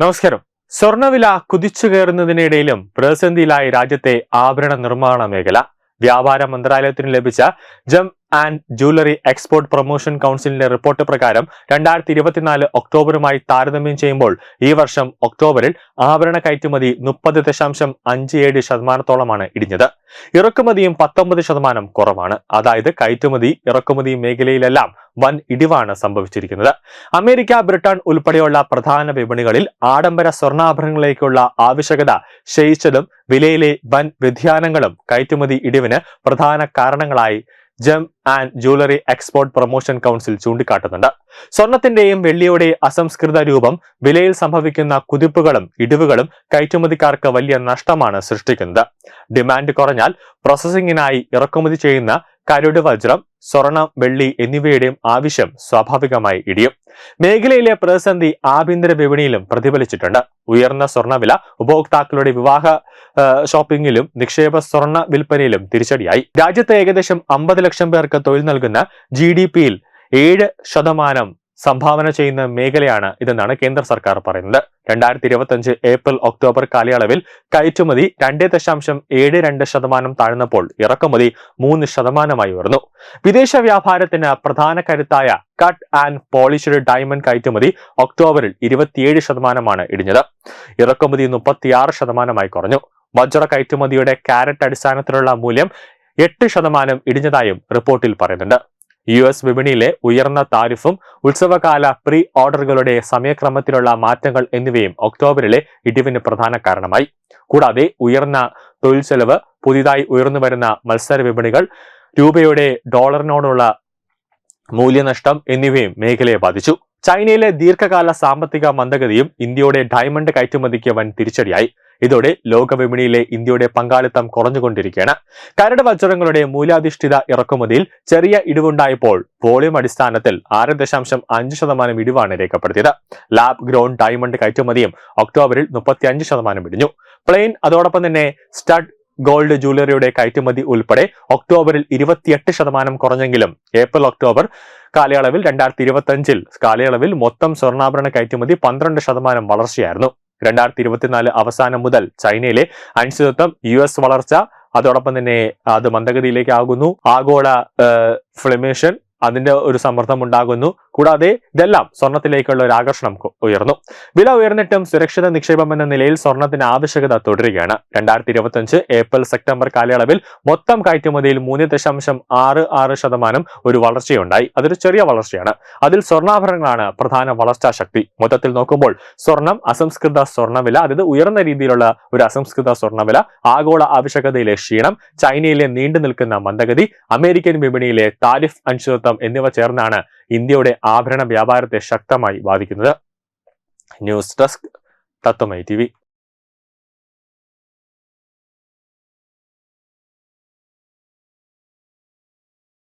നമസ്കാരം. സ്വർണവില കുതിച്ചു കയറുന്നതിനിടയിലും പ്രതിസന്ധിയിലായി രാജ്യത്തെ ആഭരണ നിർമ്മാണ മേഖല. വ്യാപാര മന്ത്രാലയത്തിന് ലഭിച്ച gem and jewellery export promotion കൗൺസിലിന്റെ റിപ്പോർട്ട് പ്രകാരം രണ്ടായിരത്തി ഇരുപത്തിനാല് ഒക്ടോബറുമായി താരതമ്യം ചെയ്യുമ്പോൾ ഈ വർഷം ഒക്ടോബറിൽ ആഭരണ കയറ്റുമതി മുപ്പത് ദശാംശം അഞ്ച് ഏഴ് ശതമാനത്തോളമാണ് ഇടിഞ്ഞത്. ഇറക്കുമതിയും പത്തൊമ്പത് ശതമാനം കുറവാണ്. അതായത് കയറ്റുമതി ഇറക്കുമതി മേഖലയിലെല്ലാം വൻ ഇടിവാണ് സംഭവിച്ചിരിക്കുന്നത്. അമേരിക്ക ബ്രിട്ടൻ ഉൾപ്പെടെയുള്ള പ്രധാന വിപണികളിൽ ആഡംബര സ്വർണാഭരണങ്ങളിലേക്കുള്ള ആവശ്യകത ക്ഷയിച്ചതും വിലയിലെ വൻ വ്യതിയാനങ്ങളും കയറ്റുമതി ഇടിവിന് പ്രധാന കാരണങ്ങളായി gem and jewellery export promotion council ചൂണ്ടിക്കാട്ടുന്നുണ്ട്. സ്വർണത്തിന്റെയും വെള്ളിയുടെ അസംസ്കൃത രൂപം വിലയിൽ സംഭവിക്കുന്ന കുതിപ്പുകളും ഇടിവുകളും കയറ്റുമതിക്കാർക്ക് വലിയ നഷ്ടമാണ് സൃഷ്ടിക്കുന്നത്. ഡിമാൻഡ് കുറഞ്ഞാൽ പ്രോസസ്സിംഗിനായി ഇറക്കുമതി ചെയ്യുന്ന കരുട് വജ്രം സ്വർണം വെള്ളി എന്നിവയുടെയും ആവശ്യം സ്വാഭാവികമായി ഇടിയും. മേഖലയിലെ പ്രതിസന്ധി ആഭ്യന്തര വിപണിയിലും പ്രതിഫലിച്ചിട്ടുണ്ട്. ഉയർന്ന സ്വർണവില ഉപഭോക്താക്കളുടെ വിവാഹ ഷോപ്പിംഗിലും നിക്ഷേപ സ്വർണ വിൽപ്പനയിലും തിരിച്ചടിയായി. രാജ്യത്ത് ഏകദേശം അമ്പത് ലക്ഷം പേർക്ക് തൊഴിൽ നൽകുന്ന ജി ഡി പിയിൽ ഏഴ് ശതമാനം സംഭാവന ചെയ്യുന്ന മേഖലയാണ് ഇതെന്നാണ് കേന്ദ്ര സർക്കാർ പറയുന്നത്. രണ്ടായിരത്തി ഇരുപത്തിയഞ്ച് ഏപ്രിൽ ഒക്ടോബർ കാലയളവിൽ കയറ്റുമതി രണ്ട് ദശാംശം ഏഴ് രണ്ട് ശതമാനം താഴ്ന്നപ്പോൾ ഇറക്കുമതി മൂന്ന് ശതമാനമായി ഉയർന്നു. വിദേശ വ്യാപാരത്തിന് പ്രധാന കരുത്തായ കട്ട് ആൻഡ് പോളിഷ്ഡ് ഡയമണ്ട് കയറ്റുമതി ഒക്ടോബറിൽ ഇരുപത്തിയേഴ് ശതമാനമാണ് ഇടിഞ്ഞത്. ഇറക്കുമതി മുപ്പത്തിയാറ് ശതമാനമായി കുറഞ്ഞു. വജ്ര കയറ്റുമതിയുടെ കാരറ്റ് അടിസ്ഥാനത്തിലുള്ള മൂല്യം എട്ട് ശതമാനം ഇടിഞ്ഞതായും റിപ്പോർട്ടിൽ പറയുന്നുണ്ട്. യു എസ് വിപണിയിലെ ഉയർന്ന താരിഫും ഉത്സവകാല പ്രീ ഓർഡറുകളുടെ സമയക്രമത്തിലുള്ള മാറ്റങ്ങൾ എന്നിവയും ഒക്ടോബറിലെ ഇടിവിന് പ്രധാന കാരണമായി. കൂടാതെ ഉയർന്ന തൊഴിൽ ചെലവ് പുതിയതായി ഉയർന്നു വരുന്ന മത്സര വിപണികൾ രൂപയുടെ ഡോളറിനോടുള്ള മൂല്യനഷ്ടം എന്നിവയും മേഖലയെ ബാധിച്ചു. ചൈനയിലെ ദീർഘകാല സാമ്പത്തിക മന്ദഗതിയും ഇന്ത്യയുടെ ഡയമണ്ട് കയറ്റുമതിക്ക് വൻ തിരിച്ചടിയായി. ഇതോടെ ലോകവിപണിയിലെ ഇന്ത്യയുടെ പങ്കാളിത്തം കുറഞ്ഞുകൊണ്ടിരിക്കുകയാണ്. കരട് വജ്രങ്ങളുടെ മൂലാധിഷ്ഠിത ഇറക്കുമതിയിൽ ചെറിയ ഇടിവുണ്ടായപ്പോൾ വോളിയം അടിസ്ഥാനത്തിൽ ആറ് ദശാംശം അഞ്ച് ശതമാനം ഇടിവാണ് രേഖപ്പെടുത്തിയത്. ലാബ് ഗ്രോൺ ഡയമണ്ട് കയറ്റുമതിയും ഒക്ടോബറിൽ മുപ്പത്തിയഞ്ച് ശതമാനം ഇടിഞ്ഞു. പ്ലെയിൻ അതോടൊപ്പം തന്നെ സ്റ്റഡ് ഗോൾഡ് ജുവലറിയുടെ കയറ്റുമതി ഉൾപ്പെടെ ഒക്ടോബറിൽ ഇരുപത്തിയെട്ട് ശതമാനം കുറഞ്ഞെങ്കിലും ഏപ്രിൽ ഒക്ടോബർ കാലയളവിൽ രണ്ടായിരത്തി ഇരുപത്തിയഞ്ചിൽ കാലയളവിൽ മൊത്തം സ്വർണാഭരണ കയറ്റുമതി പന്ത്രണ്ട് ശതമാനം വളർച്ചയായിരുന്നു. രണ്ടായിരത്തി ഇരുപത്തിനാല് അവസാനം മുതൽ ചൈനയിലെ അനിശ്ചിതത്വം യു എസ് വളർച്ച അതോടൊപ്പം തന്നെ അത് മന്ദഗതിയിലേക്ക് ആകുന്നു ആഗോള ഫ്ലമേഷൻ അതിന്റെ ഒരു സമ്മർദ്ദം ഉണ്ടാകുന്നു. കൂടാതെ ഇതെല്ലാം സ്വർണത്തിലേക്കുള്ള ഒരു ആകർഷണം ഉയർന്നു. വില ഉയർന്നിട്ടും സുരക്ഷിത നിക്ഷേപം എന്ന നിലയിൽ സ്വർണത്തിന് ആവശ്യകത തുടരുകയാണ്. രണ്ടായിരത്തി ഇരുപത്തിയഞ്ച് ഏപ്രിൽ സെപ്റ്റംബർ കാലയളവിൽ മൊത്തം കയറ്റുമതിയിൽ മൂന്ന് ദശാംശം ആറ് ആറ് ശതമാനം ഒരു വളർച്ചയുണ്ടായി. അതൊരു ചെറിയ വളർച്ചയാണ്. അതിൽ സ്വർണാഭരണങ്ങളാണ് പ്രധാന വളർച്ചാ ശക്തി മൊത്തത്തിൽ നോക്കുമ്പോൾ സ്വർണം അസംസ്കൃത സ്വർണവില അതായത് ഉയർന്ന രീതിയിലുള്ള ഒരു അസംസ്കൃത സ്വർണവില ആഗോള ആവശ്യകതയിലെ ക്ഷീണം ചൈനയിലെ നീണ്ടു നിൽക്കുന്ന മന്ദഗതി അമേരിക്കൻ വിപണിയിലെ താരിഫ് അനിശ്ചിതത്വം എന്നിവ ചേർന്നാണ് ഇന്ത്യയുടെ ആഭരണ വ്യാപാരത്തെ ശക്തമായി ബാധിക്കുന്നത്. ന്യൂസ് ഡെസ്ക് തത്വമൈ ടി